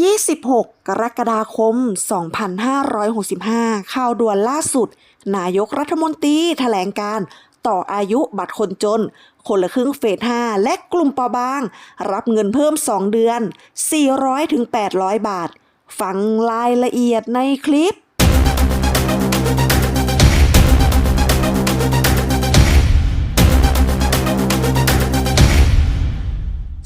26 กรกฎาคม 2565 ข่าวด่วนล่าสุด นายกรัฐมนตรีแถลงการต่ออายุบัตรคนจน คนละครึ่งเฟส 5 และกลุ่มปอบาง รับเงินเพิ่ม 2 เดือน 400-800 บาท ฟังรายละเอียดในคลิป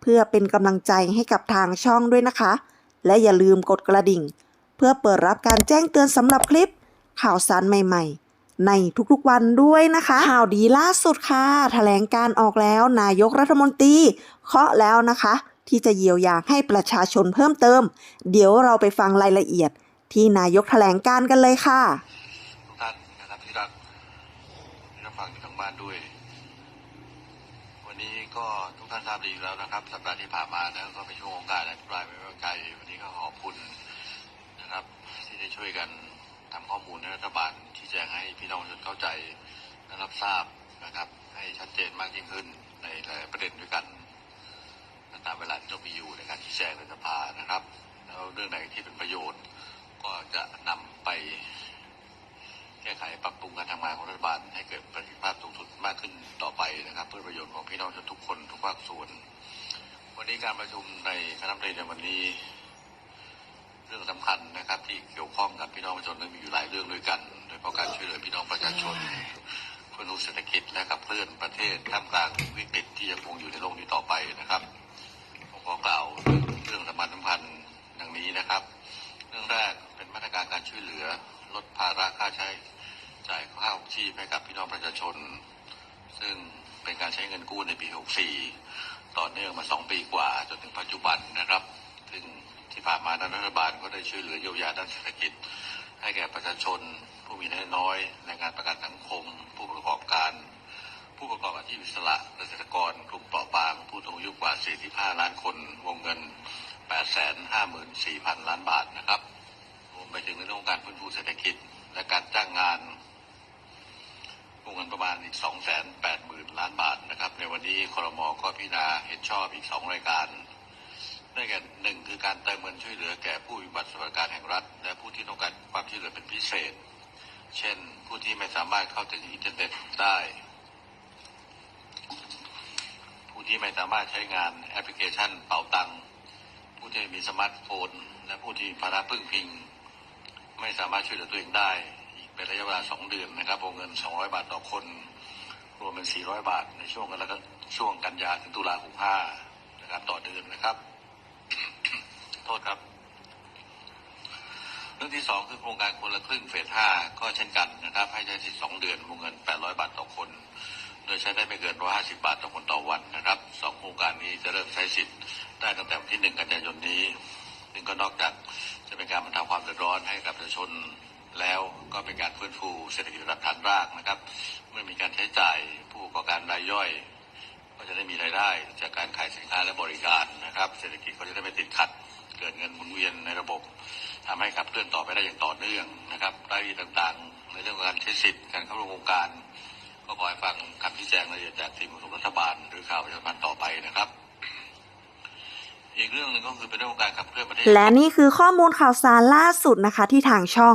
เพื่อเป็นกำลังใจให้กับทางช่องด้วยนะคะ และอย่าลืมกดกระดิ่ง เพื่อเปิดรับการแจ้งเตือนสำหรับคลิป ข่าวสารใหม่ๆ ในทุกๆวันด้วยนะคะ ข่าวดีล่าสุดค่ะแถลงการออกแล้วนายกรัฐมนตรีเคาะแล้วนะคะ ที่จะเยียวยาให้ประชาชนเพิ่มเติม เดี๋ยวเราไปฟังรายละเอียด ที่นายกแถลงการกันเลยค่ะทุกท่านนะครับที่รักที่รับฟังอยู่ทางบ้านด้วย นี้ก็ทุกท่านทราบดีอยู่แล้วนะครับ สัปดาห์ที่ผ่านมานะก็เป็นช่วงของการอภิปรายไม่ไว้วางใจวันนี้ก็ขอบคุณนะครับ ที่ได้ช่วยกันทำข้อมูลให้รัฐบาลชี้แจงให้พี่น้องประชาชนเข้าใจและรับทราบนะครับ ให้ชัดเจนมากยิ่งขึ้นในหลายประเด็นด้วยกันตามเวลาที่ต้องมีอยู่ในการชี้แจงในสภานะครับ แล้วเรื่องไหนที่เป็นประโยชน์ ก็จะนำไปแก้ไขปรับปรุงการทำงานของรัฐบาลให้เกิดประสิทธิภาพ พี่น้องทุกคนทุกภาคส่วน วันนี้การประชุมในคณะรัฐมนตรีในวันนี้ เรื่องสำคัญนะครับ ที่เกี่ยวข้องกับพี่น้องประชาชนนั้นมีอยู่หลายเรื่องด้วยกันโดยเฉพาะการช่วยเหลือพี่น้องประชาชนเพื่อหนุนเศรษฐกิจและขับเคลื่อนประเทศท่ามกลางวิกฤตที่ยังคงอยู่ในโลกนี้ต่อไปนะครับผมขอกล่าวเรื่องสำคัญสำคัญดังนี้นะครับ เรื่องแรกเป็นมาตรการการช่วยเหลือลดภาระค่าใช้จ่ายค่าของชีพให้กับพี่น้องประชาชน ซึ่ง เป็นการใช้เงินกู้ในปี 64 ต่อเนื่องมา 2 ปีกว่าจนถึงปัจจุบันนะครับ ซึ่งที่ผ่านมานั้นรัฐบาลก็ได้ช่วยเหลือเยียวยาด้านเศรษฐกิจ ให้แก่ประชาชน ผู้มีรายน้อยแรงงานประกันสังคม ผู้ประกอบการ ผู้ประกอบอาชีพอิสระเกษตรกร กลุ่มเปราะบาง ผู้สูงอายุกว่า 45 ล้านคน วงเงิน 854,000 ล้านบาทนะครับรวมไปถึงในเรื่องการฟื้นฟูเศรษฐกิจและการจ้างงานวงเงินประมาณอีก2 8 วันนี้คอรมอก็พิจารณาเห็นชอบอีก2รายการได้แก่หนึ่งคือการเติมเงินช่วยเหลือแก่ผู้มีบัตรสวัสดิการแห่งรัฐ และผู้ที่ต้องการความช่วยเหลือเป็นพิเศษ เช่น ผู้ที่ไม่สามารถเข้าถึงอินเทอร์เน็ตได้ ผู้ที่ไม่สามารถใช้งานแอปพลิเคชันเป๋าตังค์ผู้ที่มีสมาร์ทโฟน และผู้ที่ภาระพึ่งพิง ไม่สามารถช่วยเหลือตัวเองได้ อีกเป็นระยะเวลา2เดือนนะครับวงเงิน 200 บาทต่อคน รวมเป็น 400 บาทในช่วงกันแล้วก็ช่วงกันยาถึงตุลา65นะครับต่อเดือนนะครับ โทษครับเรื่องที่สองคือโครงการคนละครึ่งเฟสห้าก็เช่นกันนะครับ ให้ใช้สิทธิ์สองเดือนวงเงิน 800 บาทต่อคน โดยใช้ได้ไม่เกิน 150 บาทต่อคนต่อวันนะครับสองโครงการนี้จะเริ่มใช้สิทธิ์ได้ตั้งแต่วันที่ 1 กันยายนนี้ ซึ่งก็นอกจากจะเป็นการบรรเทาความเดือดร้อนให้กับประชาชน แล้วก็เป็นการฟื้นฟูเศรษฐกิจระดับฐานรากนะครับเมื่อมีการใช้จ่ายผู้ประกอบการรายย่อย ก็จะได้มีรายได้ จากการขายสินค้าและบริการนะครับ เศรษฐกิจก็จะได้ไม่ติดขัด เกิดเงินหมุนเวียนในระบบทำให้ขับเคลื่อนต่อไปได้อย่างต่อเนื่องนะครับรายละเอียดต่างๆ ในเรื่องของการใช้สิทธิ์การเข้าร่วมโครงการ ก็ขอให้ฟังคำชี้แจงรายละเอียดจากทีมของรัฐบาล หรือข่าวประชาสัมพันธ์ต่อไปนะครับอีกเรื่องหนึ่งก็คือเป็นเรื่องของการขับเคลื่อนประเทศและนี่คือข้อมูลข่าวสารล่าสุดนะคะที่ทางช่อง